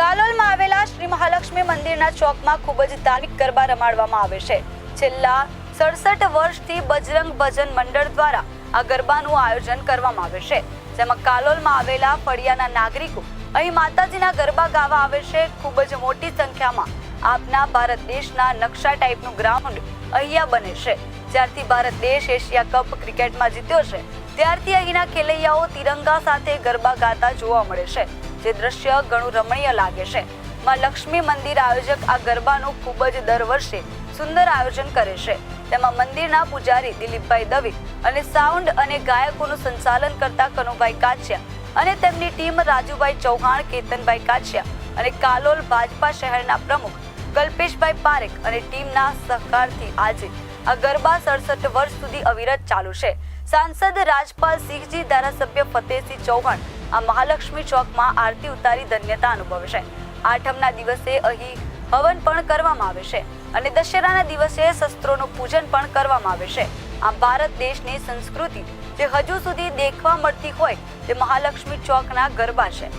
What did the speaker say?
કાલોલમાં આવેલા શ્રી મહાલક્ષ્મી મંદિરના ચોકમાં ખૂબ જ ધાર્મિક ગરબા રમાડવામાં આવે છે. છેલ્લા સડસઠ વર્ષથી બજરંગ ભજન મંડળ દ્વારા આ ગરબાનું આયોજન કરવામાં આવે છે. જેમાં કાલોલમાં આવેલા ફળિયાના નાગરિકો અહીં માતાજીના ગરબા ગાવા આવે છે. ખૂબ જ મોટી સંખ્યામાં આપના ભારત દેશના નકશા ટાઈપનું ગ્રાઉન્ડ અહીંયા બને છે. જ્યારથી ભારત દેશ એશિયા કપ ક્રિકેટમાં જીત્યો છે, ત્યારથી અહીંના ખેલૈયાઓ તિરંગા સાથે ગરબા ગાતા જોવા મળે છે. જે દ્રશ્ય ઘણું રમણીય લાગે છે. માં લક્ષ્મી મંદિર આયોજક આ ગરબાનું ખૂબ જ દર વર્ષે સુંદર આયોજન કરે છે. તેમાં મંદિરના પૂજારી દિલીપભાઈ દવે અને સાઉન્ડ અને ગાયકોનું સંચાલન કરતા કનુભાઈ કાછિયા અને તેમની ટીમ રાજુભાઈ ચૌહાણ, કેતનભાઈ કાછિયા અને કાલોલ ભાજપા શહેરના પ્રમુખ કલ્પેશભાઈ પારેખ અને ટીમના સહકારથી આજે આ ગરબા સડસઠ વર્ષ સુધી અવિરત ચાલુ છે. સાંસદ રાજપાલ સિંહજી, ધારાસભ્ય ફતેહસિંહ ચૌહાણ આ મહાલક્ષ્મી ચોકમાં આરતી ઉતારી ધન્યતા અનુભવે છે. આઠમના દિવસે અહીં હવન પણ કરવામાં આવે છે અને દશેરાના દિવસે શસ્ત્રોનું પૂજન પણ કરવામાં આવે છે. આ ભારત દેશની સંસ્કૃતિ જે હજુ સુધી દેખવા મળતી હોય તે મહાલક્ષ્મી ચોકના ગરબા છે.